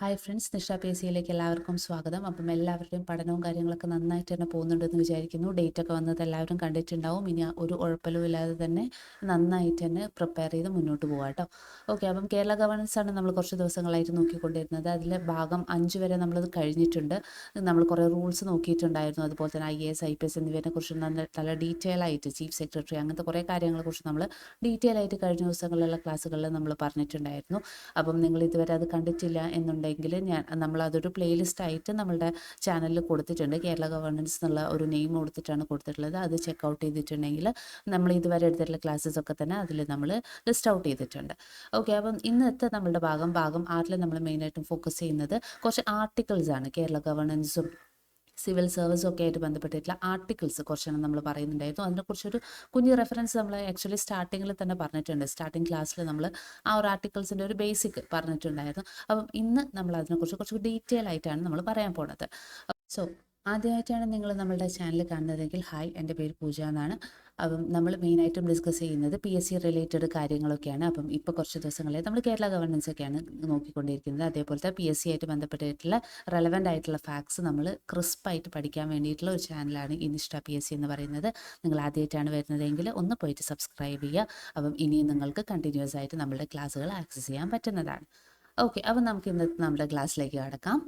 Hi friends Nisha P S സിയിലേക്ക് എല്ലാവർക്കും സ്വാഗതം. അപ്പം എല്ലാവരുടെയും പഠനവും കാര്യങ്ങളൊക്കെ നന്നായിട്ട് തന്നെ പോകുന്നുണ്ടെന്ന് വിചാരിക്കുന്നു. ഡേറ്റ് ഒക്കെ വന്നത് എല്ലാവരും കണ്ടിട്ടുണ്ടാവും. ഇനി ഒരു ഉഴപ്പലും ഇല്ലാതെ തന്നെ നന്നായിട്ട് തന്നെ പ്രിപ്പയർ ചെയ്ത് മുന്നോട്ട് പോകാം കേട്ടോ ഓക്കെ അപ്പം കേരള ഗവർണൻസ് ആണ് നമ്മൾ കുറച്ച് ദിവസങ്ങളായിട്ട് നോക്കിക്കൊണ്ടിരുന്നത്. അതിൽ ഭാഗം അഞ്ച് വരെ നമ്മളത് കഴിഞ്ഞിട്ടുണ്ട്. നമ്മൾ കുറേ റൂൾസ് നോക്കിയിട്ടുണ്ടായിരുന്നു. അതുപോലെ തന്നെ I S I P S എന്നിവരെ കുറിച്ച് നല്ല നല്ല ഡീറ്റെയിൽ ആയിട്ട് ചീഫ് സെക്രട്ടറി അങ്ങനത്തെ കുറേ കാര്യങ്ങളെ കുറിച്ച് നമ്മൾ ഡീറ്റെയിൽ ആയിട്ട് കഴിഞ്ഞ ദിവസങ്ങളിലുള്ള ക്ലാസ്സുകളിൽ നമ്മൾ പറഞ്ഞിട്ടുണ്ടായിരുന്നു. അപ്പം നിങ്ങൾ ഇതുവരെ അത് കണ്ടിട്ടില്ല എന്നുണ്ടെങ്കിൽ ഞാൻ നമ്മളതൊരു പ്ലേലിസ്റ്റ് ആയിട്ട് നമ്മളുടെ ചാനലിൽ കൊടുത്തിട്ടുണ്ട്. കേരള ഗവർണൻസ് എന്നുള്ള ഒരു നെയിം കൊടുത്തിട്ടാണ് കൊടുത്തിട്ടുള്ളത്. അത് ചെക്ക് ഔട്ട് ചെയ്തിട്ടുണ്ടെങ്കിൽ നമ്മൾ ഇതുവരെ എടുത്തിട്ടുള്ള ക്ലാസ്സസ് ഒക്കെ തന്നെ അതിൽ നമ്മൾ ലിസ്റ്റ് ഔട്ട് ചെയ്തിട്ടുണ്ട്. ഓക്കെ അപ്പം ഇന്നത്തെ നമ്മളുടെ ഭാഗം ഭാഗം ആറിൽ നമ്മൾ മെയിനായിട്ടും ഫോക്കസ് ചെയ്യുന്നത് കുറച്ച് ആർട്ടിക്കിൾസ് ആണ്. കേരള ഗവർണൻസും സിവിൽ സർവീസും ഒക്കെ ആയിട്ട് ബന്ധപ്പെട്ടിട്ടുള്ള ആർട്ടിക്കിൾസ് കുറച്ചെണ്ണം നമ്മൾ പറയുന്നുണ്ടായിരുന്നു. അതിനെക്കുറിച്ചൊരു കുഞ്ഞ് റെഫറൻസ് നമ്മൾ ആക്ച്വലി സ്റ്റാർട്ടിങ്ങിൽ തന്നെ പറഞ്ഞിട്ടുണ്ട്. സ്റ്റാർട്ടിങ് ക്ലാസ്സിൽ നമ്മൾ ആ ഒരു ആർട്ടിക്കിൾസിന്റെ ഒരു ബേസിക് പറഞ്ഞിട്ടുണ്ടായിരുന്നു. അപ്പം ഇന്ന് നമ്മൾ അതിനെക്കുറിച്ച് കുറച്ച് ഡീറ്റെയിൽ ആയിട്ടാണ് നമ്മൾ പറയാൻ പോണത്. സോ ആദ്യമായിട്ടാണ് നിങ്ങൾ നമ്മളുടെ ചാനൽ കാണുന്നതെങ്കിൽ ഹായ് എന്റെ പേര് പൂജ എന്നാണ്. അപ്പം നമ്മൾ മെയിനായിട്ടും ഡിസ്കസ് ചെയ്യുന്നത് പി എസ് സി റിലേറ്റഡ് കാര്യങ്ങളൊക്കെയാണ്. അപ്പം ഇപ്പോൾ കുറച്ച് ദിവസങ്ങളിൽ നമ്മൾ കേരള ഗവൺമെൻസ് ഒക്കെയാണ് നോക്കിക്കൊണ്ടിരിക്കുന്നത്. അതേപോലത്തെ പി എസ് സി ആയിട്ട് ബന്ധപ്പെട്ടിട്ടുള്ള റെലവന്റ് ആയിട്ടുള്ള ഫാക്ട്സ് നമ്മൾ ക്രിസ്പായിട്ട് പഠിക്കാൻ വേണ്ടിയിട്ടുള്ള ഒരു ചാനലാണ് ഇൻസ്റ്റാ പി എസ് സി എന്ന് പറയുന്നത്. നിങ്ങൾ ആദ്യമായിട്ടാണ് വരുന്നതെങ്കിൽ ഒന്ന് പോയിട്ട് സബ്സ്ക്രൈബ് ചെയ്യുക. അപ്പം ഇനിയും നിങ്ങൾക്ക് കണ്ടിന്യൂസ് ആയിട്ട് നമ്മളുടെ ക്ലാസ്സുകൾ ആക്സസ് ചെയ്യാൻ പറ്റുന്നതാണ്. ഓക്കെ അപ്പം നമുക്ക് ഇന്നത്തെ നമ്മുടെ ക്ലാസ്സിലേക്ക് കടക്കാം.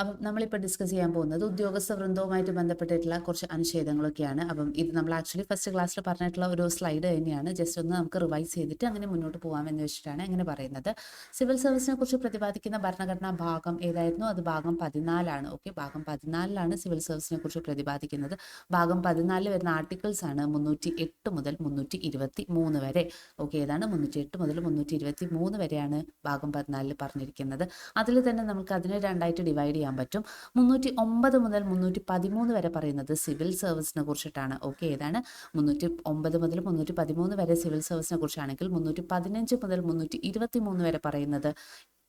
അപ്പം നമ്മളിപ്പോൾ ഡിസ്കസ് ചെയ്യാൻ പോകുന്നത് ഉദ്യോഗസ്ഥ വൃന്ദവുമായിട്ട് ബന്ധപ്പെട്ടിട്ടുള്ള കുറച്ച് അനുച്ഛേദങ്ങളൊക്കെയാണ്. അപ്പം ഇത് നമ്മൾ ആക്ച്വലി ഫസ്റ്റ് ക്ലാസ്സിൽ പറഞ്ഞിട്ടുള്ള ഒരു സ്ലൈഡ് തന്നെയാണ്. ജസ്റ്റ് ഒന്ന് നമുക്ക് റിവൈസ് ചെയ്തിട്ട് അങ്ങനെ മുന്നോട്ട് പോകാമെന്ന് വെച്ചിട്ടാണ് അങ്ങനെ പറയുന്നത്. സിവിൽ സർവീസിനെ കുറിച്ച് പ്രതിപാദിക്കുന്ന ഭരണഘടനാ ഭാഗം ഏതായിരുന്നു? അത് ഭാഗം പതിനാലാണ്. ഓക്കെ ഭാഗം പതിനാലിലാണ് സിവിൽ സർവീസിനെ കുറിച്ച് പ്രതിപാദിക്കുന്നത്. ഭാഗം പതിനാലിൽ വരുന്ന ആർട്ടിക്കിൾസ് ആണ് മുന്നൂറ്റി എട്ട് മുതൽ മുന്നൂറ്റി ഇരുപത്തി മൂന്ന് വരെ. ഓക്കെ ഏതാണ്? മുന്നൂറ്റി എട്ട് മുതൽ മുന്നൂറ്റി ഇരുപത്തി മൂന്ന് വരെയാണ് ഭാഗം പതിനാലിൽ പറഞ്ഞിരിക്കുന്നത്. അതിൽ തന്നെ നമുക്ക് അതിനെ രണ്ടായിട്ട് ഡിവൈഡ് ചെയ്യാൻ പറ്റും. മുന്നൂറ്റി ഒമ്പത് മുതൽ മുന്നൂറ്റി പതിമൂന്ന് വരെ പറയുന്നത് സിവിൽ സർവീസിനെ കുറിച്ചിട്ടാണ്. ഓക്കെ ഏതാണ്? മുന്നൂറ്റി ഒമ്പത് മുതൽ മുന്നൂറ്റി പതിമൂന്ന് വരെ സിവിൽ സർവീസിനെ കുറിച്ചാണെങ്കിൽ മുന്നൂറ്റി പതിനഞ്ച് മുതൽ മുന്നൂറ്റി ഇരുപത്തി മൂന്ന് വരെ പറയുന്നത്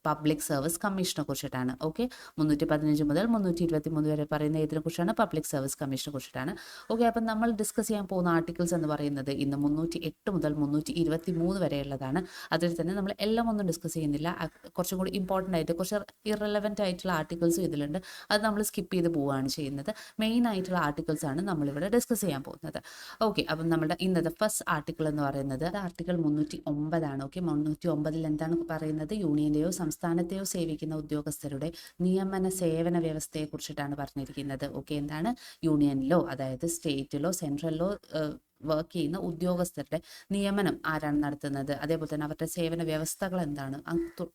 പബ്ലിക് സർവീസ് കമ്മീഷനെ കുറിച്ചിട്ടാണ്. ഓക്കെ മുന്നൂറ്റി പതിനഞ്ച് മുതൽ മുന്നൂറ്റി ഇരുപത്തി മൂന്ന് വരെ പറയുന്ന ഇതിനെ കുറിച്ചാണ്? പബ്ലിക് സർവീസ് കമ്മീഷനെ കുറിച്ചിട്ടാണ്. ഓക്കെ അപ്പം നമ്മൾ ഡിസ്കസ് ചെയ്യാൻ പോകുന്ന ആർട്ടിക്കിൾസ് എന്ന് പറയുന്നത് ഇന്ന് മുന്നൂറ്റി എട്ട് മുതൽ മുന്നൂറ്റി ഇരുപത്തി മൂന്ന് വരെയുള്ളതാണ്. അതിൽ തന്നെ നമ്മൾ എല്ലാം ഒന്നും ഡിസ്കസ് ചെയ്യുന്നില്ല. കുറച്ചും കൂടി ഇമ്പോർട്ടന്റ് ആയിട്ട് കുറച്ച് ഇറലവന്റ് ആയിട്ടുള്ള ആർട്ടിക്കിൾസും ഇതിലുണ്ട്. അത് നമ്മൾ സ്കിപ്പ് ചെയ്ത് പോവുകയാണ് ചെയ്യുന്നത്. മെയിൻ ആയിട്ടുള്ള ആർട്ടിക്കിൾസ് ആണ് നമ്മളിവിടെ ഡിസ്കസ് ചെയ്യാൻ പോകുന്നത്. ഓക്കെ അപ്പം നമ്മുടെ ഇന്നത്തെ ഫസ്റ്റ് ആർട്ടിക്കിൾ എന്ന് പറയുന്നത് ആർട്ടിക്കിൾ മുന്നൂറ്റി ഒമ്പതാണ് ഓക്കെ മുന്നൂറ്റി ഒമ്പതിൽ എന്താണ് പറയുന്നത്? യൂണിയന്റെയോ സംസ്ഥാനത്തെയോ സേവിക്കുന്ന ഉദ്യോഗസ്ഥരുടെ നിയമന സേവന വ്യവസ്ഥയെ കുറിച്ചിട്ടാണ് പറഞ്ഞിരിക്കുന്നത്. ഓക്കെ എന്താണ്? യൂണിയനിലോ അതായത് സ്റ്റേറ്റിലോ സെൻട്രലിലോ വർക്ക് ചെയ്യുന്ന ഉദ്യോഗസ്ഥരുടെ നിയമനം ആരാണ് നടത്തുന്നത്? അതേപോലെ തന്നെ അവരുടെ സേവന വ്യവസ്ഥകൾ എന്താണ്?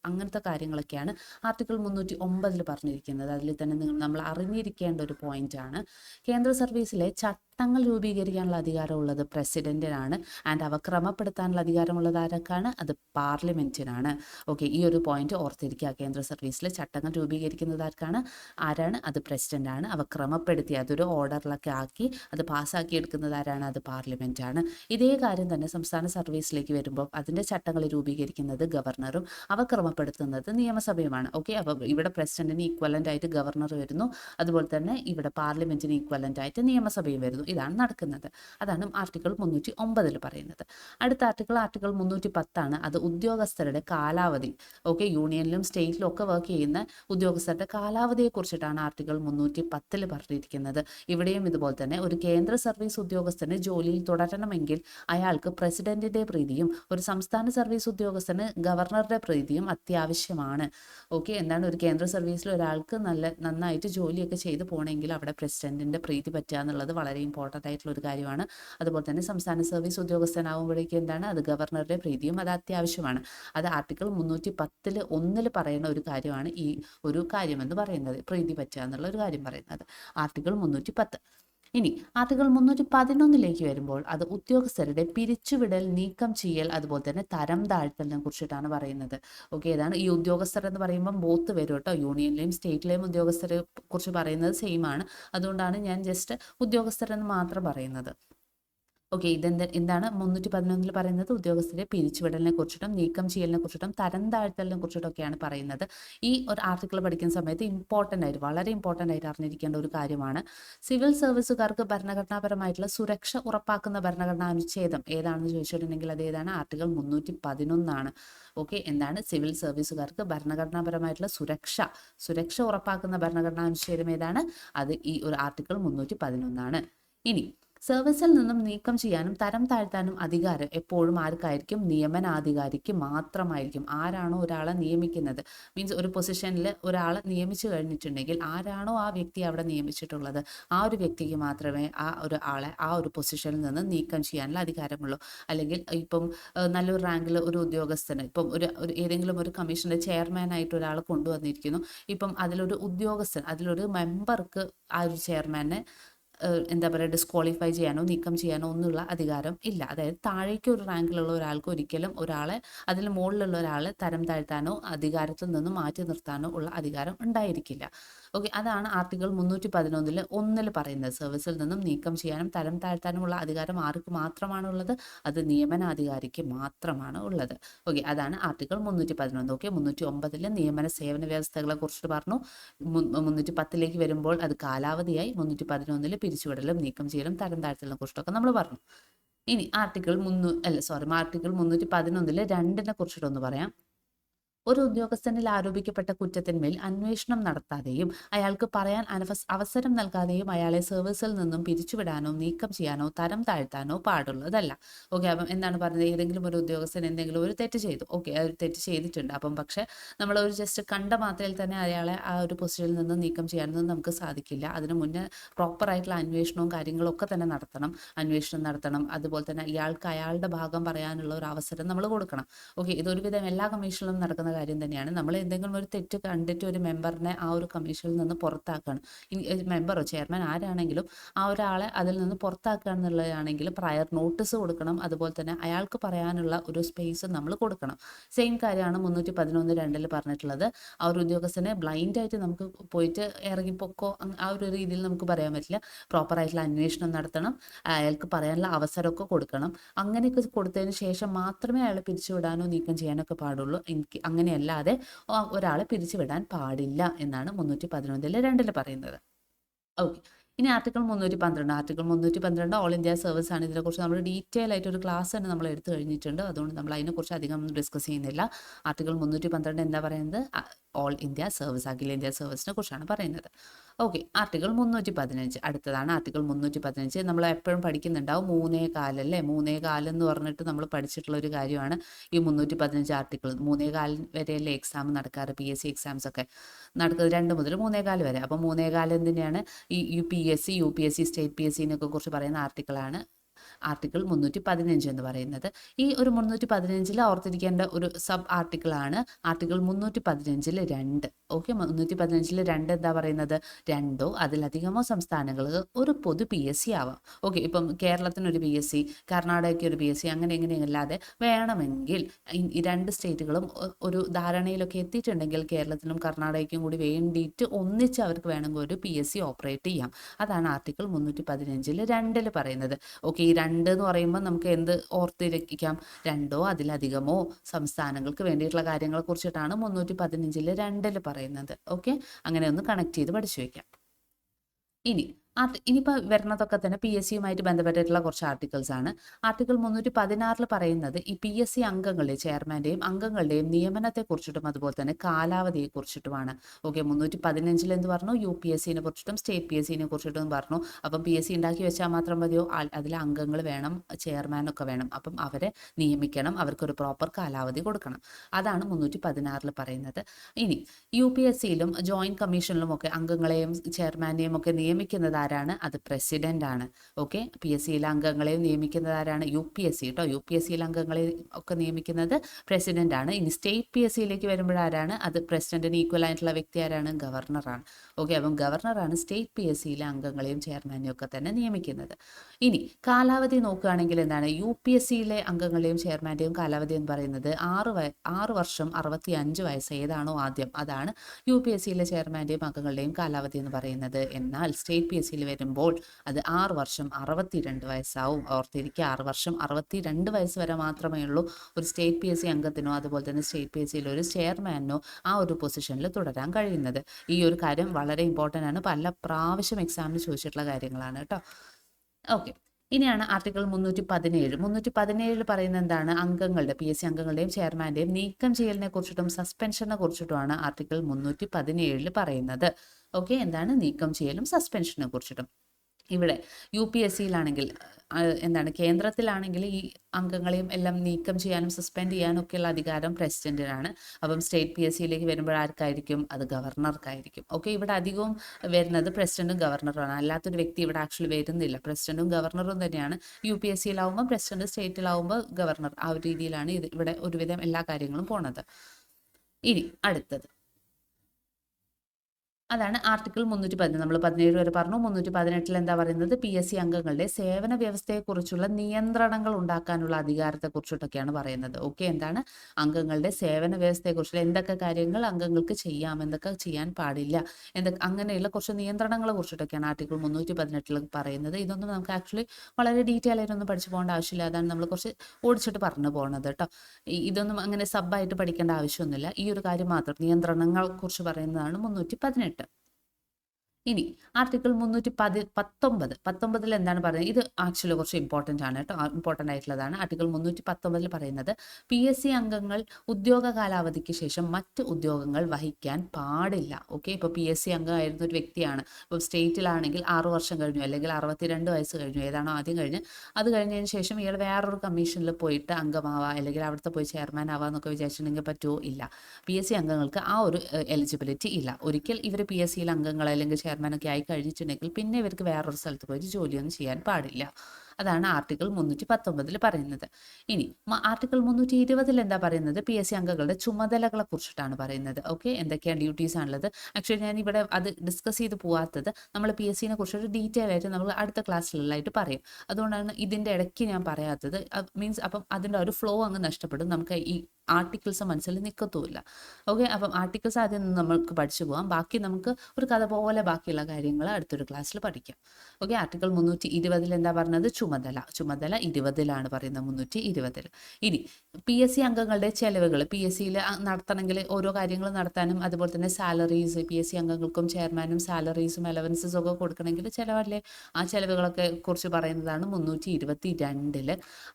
അങ്ങനത്തെ കാര്യങ്ങളൊക്കെയാണ് ആർട്ടിക്കിൾ മുന്നൂറ്റി ഒമ്പതിൽ പറഞ്ഞിരിക്കുന്നത്. അതിൽ തന്നെ നമ്മൾ അറിഞ്ഞിരിക്കേണ്ട ഒരു പോയിന്റ് ആണ് കേന്ദ്ര സർവീസിലെ ചട്ടങ്ങൾ രൂപീകരിക്കാനുള്ള അധികാരമുള്ളത് പ്രസിഡന്റിനാണ്. ആൻഡ് അവ ക്രമപ്പെടുത്താനുള്ള അധികാരമുള്ളത് ആരൊക്കെയാണ്? അത് പാർലമെന്റിനാണ്. ഓക്കെ ഈ ഒരു പോയിന്റ് ഓർത്തിരിക്കുക. കേന്ദ്ര സർവീസിൽ ചട്ടങ്ങൾ രൂപീകരിക്കുന്നത് ആർക്കാണ്? ആരാണ്? അത് പ്രസിഡന്റാണ്. അവ ക്രമപ്പെടുത്തി അതൊരു ഓർഡറിലൊക്കെ ആക്കി അത് പാസ്സാക്കി എടുക്കുന്നത് ആരാണ്? അത് പാർലമെന്റാണ്. ഇതേ കാര്യം തന്നെ സംസ്ഥാന സർവീസിലേക്ക് വരുമ്പോൾ അതിന്റെ ചട്ടങ്ങൾ രൂപീകരിക്കുന്നത് ഗവർണറും അവ ക്രമപ്പെടുത്തുന്നത് നിയമസഭയുമാണ്. ഓക്കെ അപ്പോൾ ഇവിടെ പ്രസിഡന്റിന് ഈക്വലന്റ് ആയിട്ട് ഗവർണർ വരുന്നു. അതുപോലെ തന്നെ ഇവിടെ പാർലമെന്റിന് ഈക്വലന്റ് ആയിട്ട് നിയമസഭയും വരുന്നു. ഇതാണ് നടക്കുന്നത്. അതാണ് ആർട്ടിക്കിൾ മുന്നൂറ്റി ഒമ്പതിൽ പറയുന്നത്. അടുത്ത ആർട്ടിക്കിൾ ആർട്ടിക്കിൾ മുന്നൂറ്റി പത്താണ് അത് ഉദ്യോഗസ്ഥരുടെ കാലാവധി. ഓക്കെ യൂണിയനിലും സ്റ്റേറ്റിലും ഒക്കെ വർക്ക് ചെയ്യുന്ന ഉദ്യോഗസ്ഥരുടെ കാലാവധിയെ കുറിച്ചിട്ടാണ് ആർട്ടിക്കിൾ മുന്നൂറ്റി പത്തിൽ പറഞ്ഞിരിക്കുന്നത്. ഇവിടെയും ഇതുപോലെ തന്നെ ഒരു കേന്ദ്ര സർവീസ് ഉദ്യോഗസ്ഥന് ജോലിയിൽ തുടരണമെങ്കിൽ അയാൾക്ക് പ്രസിഡന്റിന്റെ പ്രീതിയും ഒരു സംസ്ഥാന സർവീസ് ഉദ്യോഗസ്ഥന് ഗവർണറുടെ പ്രീതിയും അത്യാവശ്യമാണ്. ഓക്കെ എന്താണ് ഒരു കേന്ദ്ര സർവീസിൽ ഒരാൾക്ക് നല്ല നന്നായിട്ട് ജോലിയൊക്കെ ചെയ്ത് പോകണമെങ്കിൽ അവിടെ പ്രസിഡന്റിന്റെ പ്രീതി പറ്റുക എന്നുള്ളത് വളരെ ഇമ്പോർട്ടന്റ് ആയിട്ടുള്ള ഒരു കാര്യമാണ്. അതുപോലെ തന്നെ സംസ്ഥാന സർവീസ് ഉദ്യോഗസ്ഥനാകുമ്പോഴേക്കും എന്താണ്? അത് ഗവർണറുടെ പ്രീതിയും അത് അത്യാവശ്യമാണ്. അത് ആർട്ടിക്കിൾ മുന്നൂറ്റി പത്തിൽ ഒന്നിൽ പറയുന്ന ഒരു കാര്യമാണ് ഈ ഒരു കാര്യമെന്ന് പറയുന്നത്. പ്രീതി പറ്റുക എന്നുള്ള ഒരു കാര്യം പറയുന്നത്. ആർട്ടിക്കിൾ മുന്നൂറ്റി പത്ത് ഇനി ആർട്ടിക്കിൾ മുന്നൂറ്റി പതിനൊന്നിലേക്ക് വരുമ്പോൾ അത് ഉദ്യോഗസ്ഥരുടെ പിരിച്ചുവിടൽ നീക്കം ചെയ്യൽ അതുപോലെ തന്നെ തരം താഴ്ത്തലിനെ കുറിച്ചിട്ടാണ് പറയുന്നത്. ഓക്കെ ഇതാണ് ഈ ഉദ്യോഗസ്ഥർ എന്ന് പറയുമ്പോൾ ബോത്ത് വരും കേട്ടോ. യൂണിയനിലെയും സ്റ്റേറ്റിലെയും ഉദ്യോഗസ്ഥരെ കുറിച്ച് പറയുന്നത് സെയിം ആണ്. അതുകൊണ്ടാണ് ഞാൻ ജസ്റ്റ് ഉദ്യോഗസ്ഥരെന്ന് മാത്രം പറയുന്നത്. ഓക്കെ ഇതെന്ത് എന്താണ് മുന്നൂറ്റി പതിനൊന്നിൽ പറയുന്നത്? ഉദ്യോഗസ്ഥരെ പിരിച്ചുവിടലിനെ കുറിച്ചിട്ടും നീക്കം ചെയ്യലിനെ കുറിച്ചിട്ടും തരം താഴ്ത്തലിനെ കുറിച്ചിട്ടൊക്കെയാണ് പറയുന്നത്. ഈ ഒരു ആർട്ടിക്കിൾ പഠിക്കുന്ന സമയത്ത് ഇമ്പോർട്ടന്റ് ആയിട്ട് വളരെ ഇമ്പോർട്ടന്റ് ആയിട്ട് അറിഞ്ഞിരിക്കേണ്ട ഒരു കാര്യമാണ്. സിവിൽ സർവീസുകാർക്ക് ഭരണഘടനാപരമായിട്ടുള്ള സുരക്ഷ ഉറപ്പാക്കുന്ന ഭരണഘടനാ അനുച്ഛേദം ഏതാണെന്ന് ചോദിച്ചിട്ടുണ്ടെങ്കിൽ അത് ഏതാണ്? ആർട്ടിക്കിൾ മുന്നൂറ്റി പതിനൊന്നാണ് ഓക്കെ എന്താണ്? സിവിൽ സർവീസുകാർക്ക് ഭരണഘടനാപരമായിട്ടുള്ള സുരക്ഷ സുരക്ഷ ഉറപ്പാക്കുന്ന ഭരണഘടനാ അനുച്ഛേദം ഏതാണ്? അത് ഈ ഒരു ആർട്ടിക്കിൾ മുന്നൂറ്റി പതിനൊന്നാണ് ഇനി സർവീസിൽ നിന്നും നീക്കം ചെയ്യാനും തരം താഴ്ത്താനും അധികാരം എപ്പോഴും ആർക്കായിരിക്കും? നിയമനാധികാരിക്ക് മാത്രമായിരിക്കും. ആരാണോ ഒരാളെ നിയമിക്കുന്നത്? മീൻസ് ഒരു പൊസിഷനിൽ ഒരാളെ നിയമിച്ചു കഴിഞ്ഞിട്ടുണ്ടെങ്കിൽ ആരാണോ ആ വ്യക്തി അവിടെ നിയമിച്ചിട്ടുള്ളത്? ആ ഒരു വ്യക്തിക്ക് മാത്രമേ ആ ഒരു ആളെ ആ ഒരു പൊസിഷനിൽ നിന്ന് നീക്കം ചെയ്യാനുള്ള അധികാരമുള്ളൂ. അല്ലെങ്കിൽ ഇപ്പം നല്ലൊരു റാങ്കിൽ ഒരു ഉദ്യോഗസ്ഥന് ഇപ്പം ഒരു ഏതെങ്കിലും ഒരു കമ്മീഷന്റെ ചെയർമാനായിട്ട് ഒരാളെ കൊണ്ടുവന്നിരിക്കുന്നു. ഇപ്പം അതിലൊരു ഉദ്യോഗസ്ഥൻ അതിലൊരു മെമ്പർക്ക് ആ ഒരു ചെയർമാനെ എന്താ പറയുക ഡിസ്ക്വാളിഫൈ ചെയ്യാനോ നീക്കം ചെയ്യാനോ ഒന്നുള്ള അധികാരം ഇല്ല. അതായത് താഴേക്ക് ഒരു റാങ്കിലുള്ള ഒരാൾക്ക് ഒരിക്കലും ഒരാളെ അതിൽ മുകളിലുള്ള ഒരാളെ തരം താഴ്ത്താനോ അധികാരത്തിൽ നിന്ന് മാറ്റി നിർത്താനോ ഉള്ള അധികാരം ഉണ്ടായിരിക്കില്ല. ഓക്കെ അതാണ് ആർട്ടിക്കിൾ മുന്നൂറ്റി പതിനൊന്നിൽ ഒന്നിൽ പറയുന്നത് സർവീസിൽ നിന്നും നീക്കം ചെയ്യാനും തരം താഴ്ത്താനുമുള്ള അധികാരം ആർക്ക് മാത്രമാണ് ഉള്ളത് അത് നിയമനാധികാരിക്ക് മാത്രമാണ് ഉള്ളത്. ഓക്കെ അതാണ് ആർട്ടിക്കിൾ മുന്നൂറ്റി പതിനൊന്ന് ഓക്കെ മുന്നൂറ്റി ഒമ്പതിൽ നിയമന സേവന വ്യവസ്ഥകളെ കുറിച്ചിട്ട് പറഞ്ഞു. മുന്നൂറ്റി പത്തിലേക്ക് വരുമ്പോൾ അത് കാലാവധിയായി മുന്നൂറ്റി പതിനൊന്നിൽ പിരിച്ചുവിടലും നീക്കം ചെയ്യലും തരം താഴ്ത്തലിനെ കുറിച്ചിട്ടൊക്കെ നമ്മൾ പറഞ്ഞു. ഇനി ആർട്ടിക്കിൾ മുന്നൂ അല്ല സോറി ആർട്ടിക്കിൾ മുന്നൂറ്റി പതിനൊന്നിൽ രണ്ടിനെ കുറിച്ചിട്ടൊന്ന് പറയാം. ഒരു ഉദ്യോഗസ്ഥനിൽ ആരോപിക്കപ്പെട്ട കുറ്റത്തിന്മേൽ അന്വേഷണം നടത്താതെയും അയാൾക്ക് പറയാൻ അവസരം നൽകാതെയും അയാളെ സർവീസിൽ നിന്നും പിരിച്ചുവിടാനോ നീക്കം ചെയ്യാനോ തരം താഴ്ത്താനോ പാടുള്ളതല്ല. ഓക്കെ അപ്പം എന്താണ് പറഞ്ഞത്? ഏതെങ്കിലും ഒരു ഉദ്യോഗസ്ഥൻ എന്തെങ്കിലും ഒരു തെറ്റ് ചെയ്തു. ഓക്കെ ഒരു തെറ്റ് ചെയ്തിട്ടുണ്ട്. അപ്പം പക്ഷെ നമ്മൾ ഒരു ജസ്റ്റ് കണ്ട മാത്രയിൽ തന്നെ അയാളെ ആ ഒരു പൊസിഷനിൽ നിന്ന് നീക്കം ചെയ്യാനൊന്നും നമുക്ക് സാധിക്കില്ല. അതിന് മുന്നേ പ്രോപ്പറായിട്ടുള്ള അന്വേഷണവും കാര്യങ്ങളും ഒക്കെ തന്നെ നടത്തണം. അന്വേഷണം നടത്തണം. അതുപോലെ തന്നെ ഇയാൾക്ക് അയാളുടെ ഭാഗം പറയാനുള്ള ഒരു അവസരം നമ്മൾ കൊടുക്കണം. ഓക്കെ ഇതൊരുവിധം എല്ലാ കമ്മീഷനിലും നടക്കുന്ന കാര്യം തന്നെയാണ്. നമ്മൾ എന്തെങ്കിലും ഒരു തെറ്റ് കണ്ടിട്ട് ഒരു മെമ്പറിനെ ആ ഒരു കമ്മീഷനിൽ നിന്ന് പുറത്താക്കണം. ഇനി മെമ്പറോ ചെയർമാൻ ആരാണെങ്കിലും ആ ഒരാളെ അതിൽ നിന്ന് പുറത്താക്കുക എന്നുള്ളതാണെങ്കിൽ പ്രയർ നോട്ടീസ് കൊടുക്കണം. അതുപോലെ തന്നെ അയാൾക്ക് പറയാനുള്ള ഒരു സ്പേസ് നമ്മൾ കൊടുക്കണം. സെയിം കാര്യമാണ് മുന്നൂറ്റി പതിനൊന്ന് രണ്ടിൽ പറഞ്ഞിട്ടുള്ളത്. ആ ഒരു ഉദ്യോഗസ്ഥനെ ബ്ലൈൻഡ് ആയിട്ട് നമുക്ക് പോയിട്ട് ഇറങ്ങിപ്പോക്കോ ആ ഒരു രീതിയിൽ നമുക്ക് പറയാൻ പറ്റില്ല. പ്രോപ്പറായിട്ടുള്ള അന്വേഷണം നടത്തണം. അയാൾക്ക് പറയാനുള്ള അവസരമൊക്കെ കൊടുക്കണം. അങ്ങനെയൊക്കെ കൊടുത്തതിന് ശേഷം മാത്രമേ അയാളെ പിരിച്ചുവിടാനോ നീക്കം ചെയ്യാനൊക്കെ പാടുള്ളൂ. എനിക്ക് അങ്ങനെയല്ലാതെ ഒരാളെ പിരിച്ചുവിടാൻ പാടില്ല എന്നാണ് മുന്നൂറ്റി പതിനൊന്നിൽ രണ്ടിൽ പറയുന്നത്. ഓക്കെ. ഇനി ആർട്ടിക്കിൾ മുന്നൂറ്റി പന്ത്രണ്ട് ആർട്ടിക്കിൾ മുന്നൂറ്റി പന്ത്രണ്ട് ഓൾ ഇന്ത്യ സർവീസ് ആണ്. ഇതിനെക്കുറിച്ച് നമ്മൾ ഡീറ്റെയിൽ ആയിട്ട് ഒരു ക്ലാസ് തന്നെ നമ്മൾ എടുത്തു കഴിഞ്ഞിട്ടുണ്ട്. അതുകൊണ്ട് നമ്മൾ അതിനെക്കുറിച്ച് അധികം ഡിസ്കസ് ചെയ്യുന്നില്ല. ആർട്ടിക്കിൾ മുന്നൂറ്റി പന്ത്രണ്ട് എന്താ പറയുന്നത്? ഓൾ ഇന്ത്യ സർവീസ് അഖില ഇന്ത്യ സർവീസിനെ കുറിച്ചാണ് പറയുന്നത്. ഓക്കെ ആർട്ടിക്കിൾ മുന്നൂറ്റി പതിനഞ്ച് അടുത്തതാണ് ആർട്ടിക്കിൾ മുന്നൂറ്റി പതിനഞ്ച് നമ്മൾ എപ്പോഴും പഠിക്കുന്നുണ്ടാവും മൂന്നേ കാലല്ലേ? മൂന്നേ കാലം എന്ന് പറഞ്ഞിട്ട് നമ്മൾ പഠിച്ചിട്ടുള്ള ഒരു കാര്യമാണ് ഈ മുന്നൂറ്റി പതിനഞ്ച് ആർട്ടിക്കിൾ മൂന്നേ കാലം വരെയല്ലേ എക്സാം നടക്കാറ്? പി എസ് സി എക്സാംസ് ഒക്കെ നടക്കുന്നത് രണ്ട് മുതൽ മൂന്നേ കാൽ വരെ. അപ്പോൾ മൂന്നേ കാലം തന്നെയാണ് ഈ U P S C U P S C state P S സിനൊക്കെ കുറിച്ച് പറയുന്ന ആർട്ടിക്കിളാണ് ആർട്ടിക്കിൾ മുന്നൂറ്റി പതിനഞ്ച് എന്ന് പറയുന്നത്. ഈ ഒരു മുന്നൂറ്റി പതിനഞ്ചിൽ ഓർത്തിരിക്കേണ്ട ഒരു സബ് ആർട്ടിക്കിളാണ് ആർട്ടിക്കിൾ മുന്നൂറ്റി പതിനഞ്ചിൽ രണ്ട്. ഓക്കെ മുന്നൂറ്റി പതിനഞ്ചിൽ രണ്ട് എന്താ പറയുന്നത്? രണ്ടോ അതിലധികമോ സംസ്ഥാനങ്ങൾ ഒരു പൊതു പി എസ് സി ആവാം. ഓക്കെ ഇപ്പം കേരളത്തിനൊരു പി എസ് സി കർണാടകയ്ക്ക് ഒരു പി എസ് സി അങ്ങനെ ഇങ്ങനെയല്ലാതെ വേണമെങ്കിൽ ഈ- രണ്ട് സ്റ്റേറ്റുകളും ഒരു ധാരണയിലൊക്കെ എത്തിയിട്ടുണ്ടെങ്കിൽ കേരളത്തിനും കർണാടകയ്ക്കും കൂടി വേണ്ടിയിട്ട് ഒന്നിച്ച് അവർക്ക് വേണമെങ്കിൽ ഒരു പി എസ് സി ഓപ്പറേറ്റ് ചെയ്യാം. അതാണ് ആർട്ടിക്കിൾ മുന്നൂറ്റി പതിനഞ്ചിൽ രണ്ടിൽ പറയുന്നത്. ഓക്കെ ഈ രണ്ട് എന്ന് പറയുമ്പോൾ നമുക്ക് എന്ത് ഓർത്തിരിക്കാം രണ്ടോ അതിലധികമോ സംസ്ഥാനങ്ങൾക്ക് വേണ്ടിയിട്ടുള്ള കാര്യങ്ങളെ കുറിച്ചിട്ടാണ് മുന്നൂറ്റി പതിനഞ്ചിൽ രണ്ടിൽ പറയുന്നത്. ഓക്കെ അങ്ങനെ ഒന്ന് കണക്ട് ചെയ്ത് പഠിച്ചു വയ്ക്കാം. ഇനി ആർട്ടി ഇനിയിപ്പോൾ വരുന്നതൊക്കെ തന്നെ പി എസ് സിയുമായിട്ട് ബന്ധപ്പെട്ടിട്ടുള്ള കുറച്ച് ആർട്ടിക്കിൾസ് ആണ്. ആർട്ടിക്കിൾ മുന്നൂറ്റി പതിനാറിൽ പറയുന്നത് ഈ പി എസ് സി അംഗങ്ങളുടെ ചെയർമാന്റെയും അംഗങ്ങളുടെയും നിയമനത്തെക്കുറിച്ചിട്ടും അതുപോലെ തന്നെ കാലാവധിയെക്കുറിച്ചിട്ടുമാണ്. ഓക്കെ മുന്നൂറ്റി പതിനഞ്ചിൽ എന്ന് പറഞ്ഞു? യു പി എസ് സിനെ കുറിച്ചിട്ടും സ്റ്റേറ്റ് പി എസ് സിനെ കുറിച്ചിട്ടും പറഞ്ഞു. അപ്പം പി എസ് സി ഉണ്ടാക്കി വെച്ചാൽ മാത്രം മതിയോ? അതിൽ അംഗങ്ങൾ വേണം ചെയർമാനൊക്കെ വേണം. അപ്പം അവരെ നിയമിക്കണം അവർക്കൊരു പ്രോപ്പർ കാലാവധി കൊടുക്കണം. അതാണ് മുന്നൂറ്റി പതിനാറിൽ പറയുന്നത്. ഇനി യു പി എസ് സിയിലും ജോയിന്റ് കമ്മീഷനിലും ഒക്കെ അംഗങ്ങളെയും ചെയർമാനെയും ഒക്കെ നിയമിക്കുന്നത് ആരാണ്? അത് പ്രസിഡന്റ് ആണ്. ഓക്കെ പി എസ് സിയിലെ അംഗങ്ങളെയും നിയമിക്കുന്നത് ആരാണ്? യു പി എസ് സി കേട്ടോ യു പി എസ് സിയിലെ അംഗങ്ങളെ ഒക്കെ നിയമിക്കുന്നത് പ്രസിഡന്റ് ആണ്. ഇനി സ്റ്റേറ്റ് പി എസ് സിയിലേക്ക് വരുമ്പോഴാരാണ് അത് പ്രസിഡന്റിന് ഈക്വൽ ആയിട്ടുള്ള വ്യക്തി ആരാണ്? ഗവർണറാണ് ഓക്കെ അപ്പം ഗവർണറാണ് സ്റ്റേറ്റ് പി എസ് സിയിലെ അംഗങ്ങളെയും ചെയർമാനെയും ഒക്കെ തന്നെ നിയമിക്കുന്നത്. ഇനി കാലാവധി നോക്കുകയാണെങ്കിൽ എന്താണ്? യു പി എസ് സിയിലെ അംഗങ്ങളെയും ചെയർമാന്റെയും കാലാവധി എന്ന് പറയുന്നത് ആറ് വയ ആറ് വർഷം അറുപത്തി അഞ്ച് വയസ്സ് ഏതാണോ ആദ്യം. അതാണ് യു പി എസ് സിയിലെ ചെയർമാന്റെയും അംഗങ്ങളുടെയും കാലാവധി എന്ന് പറയുന്നത്. എന്നാൽ സ്റ്റേറ്റ് പി എസ് സിയിലെ സിയിൽ വരുമ്പോൾ അത് ആറ് വർഷം അറുപത്തിരണ്ട് വയസ്സാവും. ഓർത്തിരിക്കുക ആറ് വർഷം അറുപത്തിരണ്ട് വയസ്സ് വരെ മാത്രമേ ഉള്ളൂ. ഒരു സ്റ്റേറ്റ് പി എസ് സി അംഗത്തിനോ അതുപോലെ തന്നെ സ്റ്റേറ്റ് പി എസ് സിയിലെ ഒരു ചെയർമാനോ ആ ഒരു പൊസിഷനിൽ തുടരാൻ കഴിയുന്നത്. ഈ ഒരു കാര്യം വളരെ ഇമ്പോർട്ടന്റ് ആണ്. പല പ്രാവശ്യം എക്സാമിന് ചോദിച്ചിട്ടുള്ള കാര്യങ്ങളാണ് കേട്ടോ. ഓക്കെ ഇനിയാണ് ആർട്ടിക്കിൾ മുന്നൂറ്റി പതിനേഴ് മുന്നൂറ്റി പതിനേഴിൽ പറയുന്നത് എന്താണ്? അംഗങ്ങളുടെ പി എസ് സി അംഗങ്ങളുടെയും ചെയർമാന്റെയും നീക്കം ചെയ്യലിനെ കുറിച്ചിട്ടും സസ്പെൻഷനെ കുറിച്ചിട്ടുമാണ് ആർട്ടിക്കിൾ മുന്നൂറ്റി പതിനേഴിൽ പറയുന്നത്. ഓക്കെ എന്താണ് നീക്കം ചെയ്യലും സസ്പെൻഷനെ കുറിച്ചിട്ടും. ഇവിടെ യു പി എസ് സിയിലാണെങ്കിൽ എന്താണ് കേന്ദ്രത്തിലാണെങ്കിൽ ഈ അംഗങ്ങളെയും എല്ലാം നീക്കം ചെയ്യാനും സസ്പെൻഡ് ചെയ്യാനും ഒക്കെയുള്ള അധികാരം പ്രസിഡന്റിനാണ്. അപ്പം സ്റ്റേറ്റ് പി എസ് സിയിലേക്ക് വരുമ്പോൾ ആർക്കായിരിക്കും? അത് ഗവർണർക്കായിരിക്കും. ഓക്കെ ഇവിടെ അധികവും വരുന്നത് പ്രസിഡന്റും ഗവർണറുമാണ്. അല്ലാത്തൊരു വ്യക്തി ഇവിടെ ആക്ച്വലി വരുന്നില്ല. പ്രസിഡന്റും ഗവർണറും തന്നെയാണ്. യു പി എസ് സിയിലാവുമ്പോൾ പ്രസിഡന്റ് സ്റ്റേറ്റിലാവുമ്പോൾ ഗവർണർ. ആ ഒരു രീതിയിലാണ് ഇത് ഇവിടെ ഒരുവിധം എല്ലാ കാര്യങ്ങളും പോണത്. ഇനി അടുത്തത്. അതാണ് ആർട്ടിക്കിൾ മുന്നൂറ്റി പതിനേഴ് നമ്മൾ പതിനേഴ് വരെ പറഞ്ഞു. മുന്നൂറ്റി പതിനെട്ടിൽ എന്താ പറയുന്നത്? പി എസ് സി അംഗങ്ങളുടെ സേവന വ്യവസ്ഥയെക്കുറിച്ചുള്ള നിയന്ത്രണങ്ങൾ ഉണ്ടാക്കാനുള്ള അധികാരത്തെക്കുറിച്ചിട്ടൊക്കെയാണ് പറയുന്നത്. ഓക്കെ എന്താണ്? അംഗങ്ങളുടെ സേവന വ്യവസ്ഥയെക്കുറിച്ചുള്ള എന്തൊക്കെ കാര്യങ്ങൾ അംഗങ്ങൾക്ക് ചെയ്യാം എന്തൊക്കെ ചെയ്യാൻ പാടില്ല. എന്തൊക്കെ അങ്ങനെയുള്ള കുറച്ച് നിയന്ത്രണങ്ങളെ കുറിച്ചിട്ടൊക്കെയാണ് ആർട്ടിക്കിൾ മുന്നൂറ്റി പതിനെട്ടിൽ പറയുന്നത്. ഇതൊന്നും നമുക്ക് ആക്ച്വലി വളരെ ഡീറ്റെയിൽ ആയിട്ടൊന്നും പഠിച്ചു പോകേണ്ട ആവശ്യമില്ല. അതാണ് നമ്മൾ കുറച്ച് ഓടിച്ചിട്ട് പറഞ്ഞു പോകുന്നത് കേട്ടോ ഇതൊന്നും അങ്ങനെ സബായിട്ട് പഠിക്കേണ്ട ആവശ്യമൊന്നുമില്ല. ഈ ഒരു കാര്യം മാത്രം നിയന്ത്രണങ്ങളെ കുറിച്ച് പറയുന്നതാണ് മുന്നൂറ്റി പതിനെട്ട് ഇനി ആർട്ടിക്കിൾ മുന്നൂറ്റി പതി പത്തൊമ്പത് പത്തൊമ്പതിൽ എന്താണ് പറയുന്നത്? ഇത് ആക്ച്വലി കുറച്ച് ഇമ്പോർട്ടന്റ് ആണ് കേട്ടോ. ഇമ്പോർട്ടന്റ് ആയിട്ടുള്ളതാണ്. ആർട്ടിക്കിൾ മുന്നൂറ്റി പത്തൊമ്പതിൽ പറയുന്നത് പി എസ് സി അംഗങ്ങൾ ഉദ്യോഗ കാലാവധിക്ക് ശേഷം മറ്റ് ഉദ്യോഗങ്ങൾ വഹിക്കാൻ പാടില്ല. ഓക്കെ ഇപ്പോൾ പി എസ് സി അംഗമായിരുന്ന ഒരു വ്യക്തിയാണ്. ഇപ്പോൾ സ്റ്റേറ്റിലാണെങ്കിൽ ആറു വർഷം കഴിഞ്ഞു അല്ലെങ്കിൽ അറുപത്തിരണ്ട് വയസ്സ് കഴിഞ്ഞു ഏതാണോ ആദ്യം കഴിഞ്ഞ്. അത് കഴിഞ്ഞതിന് ശേഷം ഇയാൾ വേറൊരു കമ്മീഷനിൽ പോയിട്ട് അംഗമാവാ അല്ലെങ്കിൽ അവിടുത്തെ പോയി ചെയർമാൻ ആവാന്നൊക്കെ വിചാരിച്ചിട്ടുണ്ടെങ്കിൽ പറ്റുമോ ഇല്ല. പി എസ് സി അംഗങ്ങൾക്ക് ആ ഒരു എലിജിബിലിറ്റി ഇല്ല. ഒരിക്കൽ ഇവർ പി എസ് സിയിൽ അംഗങ്ങൾ അല്ലെങ്കിൽ ചെയർമാനൊക്കെ ആയി കഴിഞ്ഞിട്ടുണ്ടെങ്കിൽ പിന്നെ ഇവർക്ക് വേറൊരു സ്ഥലത്ത് പോയി ജോലിയൊന്നും ചെയ്യാൻ പാടില്ല. അതാണ് ആർട്ടിക്കിൾ മുന്നൂറ്റി പത്തൊമ്പതിൽ പറയുന്നത്. ഇനി ആർട്ടിക്കിൾ മുന്നൂറ്റി ഇരുപതിൽ എന്താ പറയുന്നത്? പി എസ് സി അംഗങ്ങളുടെ ചുമതലകളെ കുറിച്ചിട്ടാണ് പറയുന്നത്. ഓക്കെ എന്തൊക്കെയാണ് ഡ്യൂട്ടീസ് ആണുള്ളത്? ആക്ച്വലി ഞാൻ ഇവിടെ അത് ഡിസ്കസ് ചെയ്ത് പോവാത്തത് നമ്മൾ പി എസ് സിനെ കുറിച്ചൊരു ഡീറ്റെയിൽ ആയിട്ട് നമ്മൾ അടുത്ത ക്ലാസ്സിലായിട്ട് പറയും. അതുകൊണ്ടാണ് ഇതിന്റെ ഇടയ്ക്ക് ഞാൻ പറയാത്തത്. മീൻസ് അപ്പം അതിന്റെ ഒരു ഫ്ലോ അങ്ങ് നഷ്ടപ്പെടും. നമുക്ക് ഈ ആർട്ടിക്കിൾസ് മനസ്സിൽ നിൽക്കത്തുമില്ല ഓക്കെ അപ്പം ആർട്ടിക്കിൾസ് ആദ്യം നമുക്ക് പഠിച്ചു പോകാം ബാക്കി നമുക്ക് ഒരു കഥ പോലെ ബാക്കിയുള്ള കാര്യങ്ങൾ അടുത്തൊരു ക്ലാസ്സിൽ പഠിക്കാം. ഓക്കെ ആർട്ടിക്കിൾ മുന്നൂറ്റി ഇരുപതിൽ എന്താ പറഞ്ഞത്? ചുമതല ചുമതല ഇരുപതിലാണ് പറയുന്നത് മുന്നൂറ്റി ഇരുപതിൽ ഇനി പി എസ് സി അംഗങ്ങളുടെ ചെലവുകൾ പി എസ് സിയിൽ നടത്തണമെങ്കിൽ ഓരോ കാര്യങ്ങൾ നടത്താനും അതുപോലെ തന്നെ സാലറീസ് പി എസ് സി അംഗങ്ങൾക്കും ചെയർമാനും സാലറീസും അലവൻസസും ഒക്കെ കൊടുക്കണമെങ്കിൽ ചിലവല്ലേ? ആ ചെലവുകളൊക്കെ കുറിച്ച് പറയുന്നതാണ് മുന്നൂറ്റി ഇരുപത്തി രണ്ടിൽ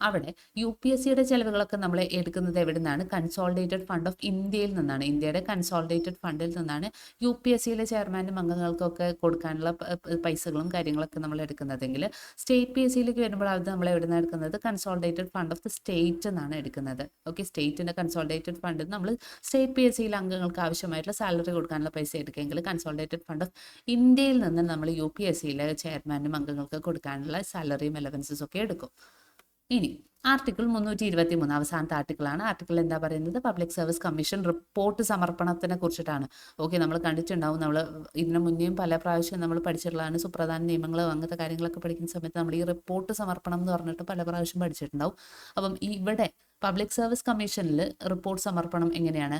അവിടെ യു പി എസ് സിയുടെ ചെലവുകളൊക്കെ നമ്മൾ എടുക്കുന്നത് എവിടെ നിന്നാണ് കൺസോളിഡേറ്റഡ് ഫണ്ട് ഓഫ് ഇന്ത്യയിൽ നിന്നാണ്. ഇന്ത്യയുടെ കൺസോളിഡേറ്റഡ് ഫണ്ടിൽ നിന്നാണ് യു പി എസ് സിയിലെ ചെയർമാനും അംഗങ്ങൾക്കൊക്കെ കൊടുക്കാനുള്ള പൈസകളും കാര്യങ്ങളൊക്കെ നമ്മൾ എടുക്കുന്നതെങ്കിൽ സ്റ്റേറ്റ് പി എസ് സിയിലേക്ക് വരുമ്പോൾ അത് നമ്മൾ എവിടെ എടുക്കുന്നത്? Consolidated fund of the state എന്നാണ് എടുക്കുന്നത്. ഓക്കെ സ്റ്റേറ്റിന്റെ കൺസോൾഡേറ്റഡ് ഫണ്ട് നമ്മൾ സ്റ്റേറ്റ് പി എസ് സിയിലെ അംഗങ്ങൾക്ക് ആവശ്യമായിട്ടുള്ള സാലറി കൊടുക്കാനുള്ള പൈസ എടുക്കുമെങ്കിൽ കൺസോൾഡേറ്റഡ് ഫണ്ട് ഓഫ് ഇന്ത്യയിൽ നിന്ന് നമ്മൾ യു പി എസ് സിയിലെ ചെയർമാനും അംഗങ്ങൾക്ക് കൊടുക്കാനുള്ള സാലറിയും അലവൻസസും ഒക്കെ എടുക്കും. ഇനി ആർട്ടിക്കിൾ മുന്നൂറ്റി ഇരുപത്തി മൂന്ന് അവസാനത്തെ ആർട്ടിക്കിളാണ്. ആർട്ടിക്കിൾ എന്താ പറയുന്നത്? പബ്ലിക് സർവീസ് കമ്മീഷൻ റിപ്പോർട്ട് സമർപ്പണത്തിനെ കുറിച്ചിട്ടാണ്. ഓക്കെ നമ്മൾ കണ്ടിട്ടുണ്ടാവും. നമ്മൾ ഇതിനു മുന്നേയും പല പ്രാവശ്യം നമ്മൾ പഠിച്ചിട്ടുള്ളതാണ്. സുപ്രധാന നിയമങ്ങൾ അങ്ങനത്തെ കാര്യങ്ങളൊക്കെ പഠിക്കുന്ന സമയത്ത് നമ്മൾ ഈ റിപ്പോർട്ട് സമർപ്പണം എന്ന് പറഞ്ഞിട്ട് പല പ്രാവശ്യം പഠിച്ചിട്ടുണ്ടാവും. അപ്പം ഇവിടെ പബ്ലിക് സർവീസ് കമ്മീഷനിൽ റിപ്പോർട്ട് സമർപ്പണം എങ്ങനെയാണ്?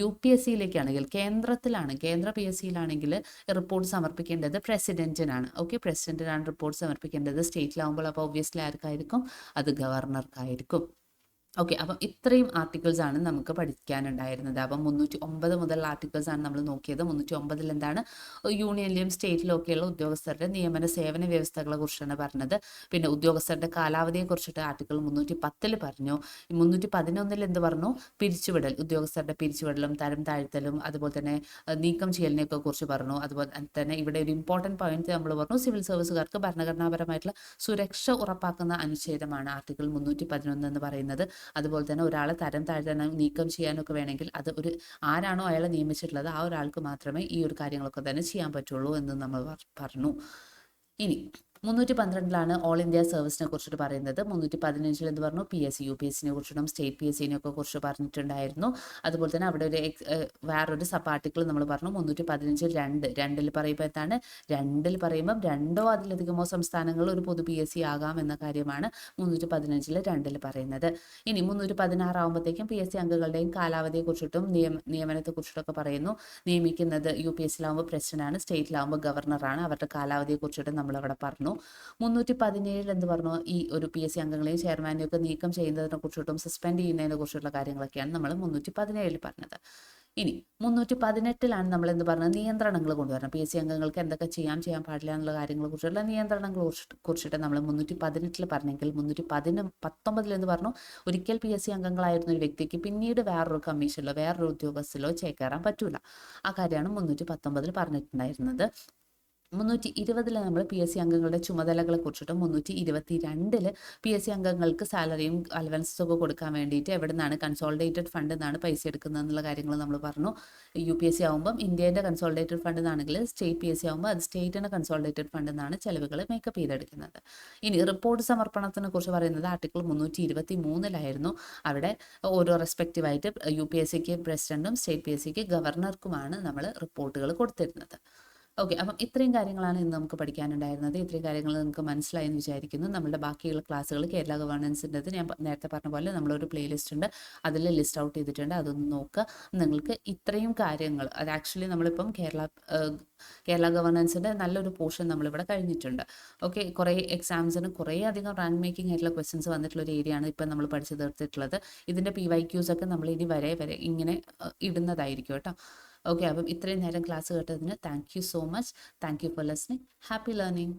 യു പി എസ് സിയിലേക്കാണെങ്കിൽ കേന്ദ്രത്തിലാണ് കേന്ദ്ര പി എസ് സിയിലാണെങ്കിൽ റിപ്പോർട്ട് സമർപ്പിക്കേണ്ടത് പ്രസിഡന്റിനാണ്. ഓക്കെ പ്രസിഡന്റിനാണ് റിപ്പോർട്ട് സമർപ്പിക്കേണ്ടത്. സ്റ്റേറ്റിലാവുമ്പോൾ അപ്പോൾ ഒബ്വിയസ്ലി ആർക്കായിരിക്കും? അത് ഗവർണർക്കായിരിക്കും. ഓക്കെ അപ്പം ഇത്രയും ആർട്ടിക്കിൾസ് ആണ് നമുക്ക് പഠിക്കാനുണ്ടായിരുന്നത്. അപ്പം മുന്നൂറ്റി ഒമ്പത് മുതൽ ആർട്ടിക്കിൾസ് ആണ് നമ്മൾ നോക്കിയത്. മുന്നൂറ്റി ഒമ്പതിൽ എന്താണ്? യൂണിയനിലെയും സ്റ്റേറ്റിലും ഒക്കെയുള്ള ഉദ്യോഗസ്ഥരുടെ നിയമന സേവന വ്യവസ്ഥകളെ കുറിച്ചാണ് പറഞ്ഞത്. പിന്നെ ഉദ്യോഗസ്ഥരുടെ കാലാവധിയെ കുറിച്ചിട്ട് ആർട്ടിക്കിൾ മുന്നൂറ്റി പത്തിൽ പറഞ്ഞു. മുന്നൂറ്റി പതിനൊന്നിൽ എന്ത് പറഞ്ഞു? പിരിച്ചുവിടൽ ഉദ്യോഗസ്ഥരുടെ പിരിച്ചുവിടലും തരം താഴ്ത്തലും അതുപോലെ തന്നെ നീക്കം ചെയ്യലിനെയൊക്കെ കുറിച്ച് പറഞ്ഞു. അതുപോലെ തന്നെ ഇവിടെ ഒരു ഇമ്പോർട്ടന്റ് പോയിന്റ് നമ്മൾ പറഞ്ഞു. സിവിൽ സർവീസുകാർക്ക് ഭരണഘടനാപരമായിട്ടുള്ള സുരക്ഷ ഉറപ്പാക്കുന്ന അനുച്ഛേദമാണ് ആർട്ടിക്കിൾ മുന്നൂറ്റി പതിനൊന്ന് എന്ന് പറയുന്നത്. അതുപോലെ തന്നെ ഒരാളെ തരം താഴ്ത്താനോ നീക്കം ചെയ്യാനൊക്കെ വേണമെങ്കിൽ അത് ഒരു ആരാണോ അയാളെ നിയമിച്ചിട്ടുള്ളത് ആ ഒരാൾക്ക് മാത്രമേ ഈ ഒരു കാര്യങ്ങളൊക്കെ തന്നെ ചെയ്യാൻ പറ്റുള്ളൂ എന്ന് നമ്മൾ പറഞ്ഞു. ഇനി മുന്നൂറ്റി പന്ത്രണ്ടിലാണ് ഓൾ ഇന്ത്യ സർവീസിനെ കുറിച്ചിട്ട് പറയുന്നത്. മുന്നൂറ്റി പതിനഞ്ചിൽ എന്ന് പറഞ്ഞു P S C U P S സിനെ കുറിച്ചിട്ടും സ്റ്റേറ്റ് പി എസ് സിനെ ഒക്കെ കുറിച്ച് പറഞ്ഞിട്ടുണ്ടായിരുന്നു. അതുപോലെ തന്നെ അവിടെ ഒരു വേറൊരു സബ് ആർട്ടിക്കിൾ നമ്മൾ പറഞ്ഞു. മുന്നൂറ്റി പതിനഞ്ചിൽ രണ്ട്. രണ്ടിൽ പറയുമ്പോൾ എന്താണ്? രണ്ടിൽ പറയുമ്പം രണ്ടോ അതിലധികമോ സംസ്ഥാനങ്ങൾ ഒരു പൊതു പി എസ് സി ആകാം എന്ന കാര്യമാണ് മുന്നൂറ്റി പതിനഞ്ചിൽ രണ്ടിൽ പറയുന്നത്. ഇനി മുന്നൂറ്റി പതിനാറാകുമ്പോഴത്തേക്കും പി എസ് സി അംഗങ്ങളുടെയും കാലാവധിയെക്കുറിച്ചിട്ടും നിയമ നിയമനത്തെക്കുറിച്ചിട്ടൊക്കെ പറയുന്നു. നിയമിക്കുന്നത് യു പി എസ് എസിലാവുമ്പോൾ പ്രസിഡന്റാണ് സ്റ്റേറ്റിലാവുമ്പോൾ ഗവർണറാണ് അവരുടെ കാലാവധിയെക്കുറിച്ചിട്ട് നമ്മളവിടെ പറഞ്ഞു. മുന്നൂറ്റി പതിനേഴിൽ എന്ത് പറഞ്ഞു ഈ ഒരു പി എസ് സി അംഗങ്ങളെയും ചെയർമാനെയും ഒക്കെ നീക്കം ചെയ്യുന്നതിനെ കുറിച്ചിട്ടും സസ്പെൻഡ് ചെയ്യുന്നതിനെ കുറിച്ചുള്ള കാര്യങ്ങളൊക്കെയാണ് നമ്മൾ മുന്നൂറ്റി പതിനേഴിൽ പറഞ്ഞത്. ഇനി മുന്നൂറ്റി പതിനെട്ടിലാണ് നമ്മൾ എന്ത് പറഞ്ഞത്? നിയന്ത്രണങ്ങൾ കൊണ്ടുവരണം. പി എസ് സി അംഗങ്ങൾക്ക് എന്തൊക്കെ ചെയ്യാൻ ചെയ്യാൻ പാടില്ല എന്നുള്ള കാര്യങ്ങളെ കുറിച്ചുള്ള നിയന്ത്രണങ്ങൾ കുറിച്ചിട്ട് നമ്മൾ മുന്നൂറ്റി പതിനെട്ടിൽ പറഞ്ഞെങ്കിൽ മുന്നൂറ്റി പതിന പത്തൊമ്പതിൽ എന്ന് പറഞ്ഞു. ഒരിക്കൽ പി എസ് സി അംഗങ്ങളായിരുന്ന ഒരു വ്യക്തിക്ക് പിന്നീട് വേറൊരു കമ്മീഷനിലോ വേറൊരു ഉദ്യോഗസ്ഥലോ ചേക്കേറാൻ പറ്റൂല. ആ കാര്യമാണ് മുന്നൂറ്റി പത്തൊമ്പതിൽ പറഞ്ഞിട്ടുണ്ടായിരുന്നത്. മുന്നൂറ്റി ഇരുപതിൽ നമ്മൾ പി എസ് സി അംഗങ്ങളുടെ ചുമതലകളെ കുറിച്ചിട്ടും മുന്നൂറ്റി ഇരുപത്തി രണ്ടിൽ പി എസ് സി അംഗങ്ങൾക്ക് സാലറിയും അലവൻസും ഒക്കെ കൊടുക്കാൻ വേണ്ടിയിട്ട് എവിടെ നിന്നാണ് കൺസോളിഡേറ്റഡ് ഫണ്ട് നിന്നാണ് പൈസ എടുക്കുന്നത് എന്നുള്ള കാര്യങ്ങൾ നമ്മൾ പറഞ്ഞു. യു പി എസ് സി ആകുമ്പം ഇന്ത്യന്റെ കൺസോളിഡേറ്റഡ് ഫണ്ട് എന്നാണെങ്കിൽ സ്റ്റേറ്റ് പി എസ് സി ആകുമ്പോൾ അത് സ്റ്റേറ്റിന്റെ കൺസോളിഡേറ്റഡ് ഫണ്ട് എന്നാണ് ചെലവുകൾ മേക്കപ്പ് ചെയ്തെടുക്കുന്നത്. ഇനി റിപ്പോർട്ട് സമർപ്പണത്തിനെ കുറിച്ച് പറയുന്നത് ആർട്ടിക്കിൾ മുന്നൂറ്റി ഇരുപത്തി മൂന്നിലായിരുന്നു അവിടെ ഓരോ റെസ്പെക്റ്റീവായിട്ട് യു പി എസ് സിക്ക് പ്രസിഡന്റും സ്റ്റേറ്റ് പി എസ് സിക്ക് ഗവർണർക്കുമാണ് നമ്മൾ റിപ്പോർട്ടുകൾ കൊടുത്തിരുന്നത്. ഓക്കെ. അപ്പം ഇത്രയും കാര്യങ്ങളാണ് ഇന്ന് നമുക്ക് പഠിക്കാനുണ്ടായിരുന്നത്. ഇത്രയും കാര്യങ്ങൾ നിങ്ങൾക്ക് മനസ്സിലായെന്ന് വിചാരിക്കുന്നു. നമ്മുടെ ബാക്കിയുള്ള ക്ലാസ്സുകൾ കേരള ഗവേണൻസിന്റെത് ഞാൻ നേരത്തെ പറഞ്ഞ പോലെ നമ്മളൊരു പ്ലേലിസ്റ്റ് ഉണ്ട്. അതിൽ ലിസ്റ്റ് ഔട്ട് ചെയ്തിട്ടുണ്ട്. അതൊന്ന് നോക്കുക നിങ്ങൾക്ക് ഇത്രയും കാര്യങ്ങൾ അത് ആക്ച്വലി നമ്മളിപ്പം കേരള കേരള ഗവേണൻസിന്റെ നല്ലൊരു പോർഷൻ നമ്മളിവിടെ കഴിഞ്ഞിട്ടുണ്ട്. ഓക്കെ. കുറേ എക്സാംസിന് കുറേ അധികം റാങ്ക് മേക്കിംഗ് ആയിട്ടുള്ള ക്വസ്റ്റ്യൻസ് വന്നിട്ടുള്ള ഒരു ഏരിയ ആണ് ഇപ്പം നമ്മൾ പഠിച്ചു തീർത്തിട്ടുള്ളത്. ഇതിന്റെ പി വൈ ക്യൂസ് ഒക്കെ നമ്മൾ ഇനി വരെ വരെ ഇങ്ങനെ ഇടുന്നതായിരിക്കും കേട്ടോ. ഓക്കെ അപ്പം ഇത്രയും നേരം ക്ലാസ് കേട്ടതിന് thank you so much thank you for listening happy learning